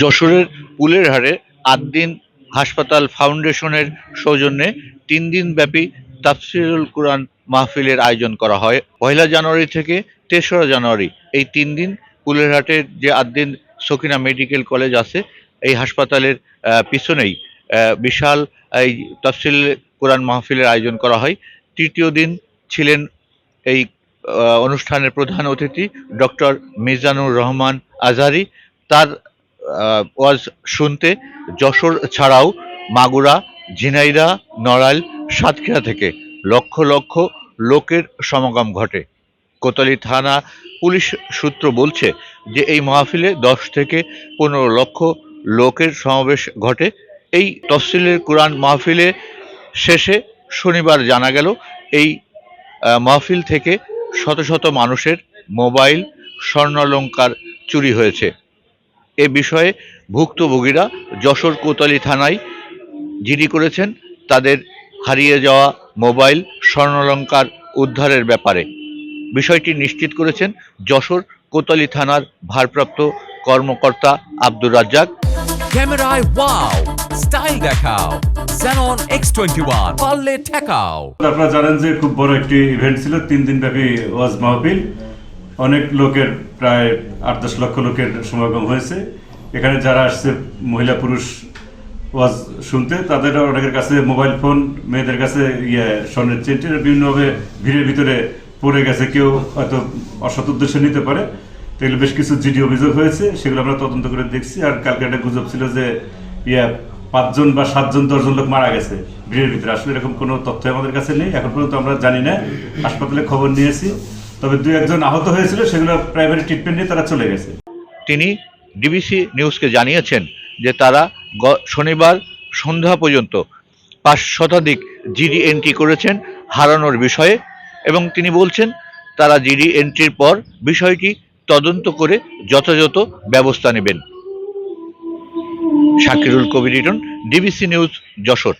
যশোরের পুলের হারে আট দিন হাসপাতাল ফাউন্ডেশনের সৌজন্যে তিন দিনব্যাপী তাফসিরুল কোরআন মাহফিলের আয়োজন করা হয়। পয়লা জানুয়ারি থেকে তেসরা জানুয়ারি এই তিন দিন পুলেরহাটের যে আট দিন সকিনা মেডিকেল কলেজ আছে, এই হাসপাতালের পিছনেই বিশাল এই তাফসিল কোরআন মাহফিলের আয়োজন করা হয়। তৃতীয় দিন ছিলেন এই অনুষ্ঠানের প্রধান অতিথি ডক্টর মিজানুর রহমান আজারি। তার ওয়াজ শুনতে যশোর ছাড়াও মাগুরা, ঝিনাইদহ, নড়াইল, সাতক্ষীরা থেকে লক্ষ লক্ষ লোকের সমাগম ঘটে। কোতোয়ালি থানা পুলিশ সূত্র বলছে যে এই মাহফিলে দশ থেকে পনেরো লক্ষ লোকের সমাবেশ ঘটে। এই তফসিলের কোরআন মাহফিলে শেষে শনিবার জানা গেল, এই মাহফিল থেকে শত শত মানুষের মোবাইল, স্বর্ণালঙ্কার চুরি হয়েছে। এ বিষয়ে ভুক্তভোগীরা যশোর কোতালি থানায় জিডি করেছেন। তাদের হারিয়ে যাওয়া মোবাইল স্বর্ণালঙ্কার উদ্ধারের ব্যাপারে। বিষয়টি নিশ্চিত করেছেন যশোর কোতালি থানার ভারপ্রাপ্ত কর্মকর্তা আব্দুর রাজ্জাক। ক্যামেরায় ওয়াও স্টাইল দেখাও Xenon X21 পারলে ঠেকাও। আপনারা জানেন যে খুব বড় একটি ইভেন্ট ছিল তিন দিন ব্যাপী ওয়াজ মাহফিল। অনেক লোকের, প্রায় আট দশ লক্ষ লোকের সমাগম হয়েছে। এখানে যারা আসছে, মহিলা, পুরুষ, ওয়াজ শুনতে, তাদের অনেকের কাছে মোবাইল ফোন, মেয়েদের কাছে ইয়ে স্বর্ণের চেন টেন বিভিন্নভাবে ভিড়ের ভিতরে পড়ে গেছে। কেউ হয়তো অসৎ উদ্দেশ্যে নিতে পারে। তো এগুলো বেশ কিছু জিডি অভিযোগ হয়েছে, সেগুলো আমরা তদন্ত করে দেখছি। আর কালকে একটা গুজব ছিল যে, ইয়া, পাঁচজন বা সাতজন, দশজন লোক মারা গেছে ভিড়ের ভিতরে। আসলে এরকম কোনো তথ্য আমাদের কাছে নেই। এখন পর্যন্ত আমরা জানি না। হাসপাতালে খবর নিয়েছি। তবে দুই একজন আহত হয়েছিল, সেগুলো প্রাইমারি ট্রিটমেন্ট নিয়ে তারা চলে গেছে। তিনি ডিবিসি নিউজকে জানিয়েছেন যে তারা শনিবার সন্ধ্যা পর্যন্ত পাঁচ শতাধিক জিডি এন্ট্রি করেছেন হারানোর বিষয়ে এবং তিনি বলছেন, তারা জিডি এন্ট্রির পর বিষয়টি তদন্ত করে যথাযথ ব্যবস্থা নেবেন। Shakirul Kabir DBC news Jessore.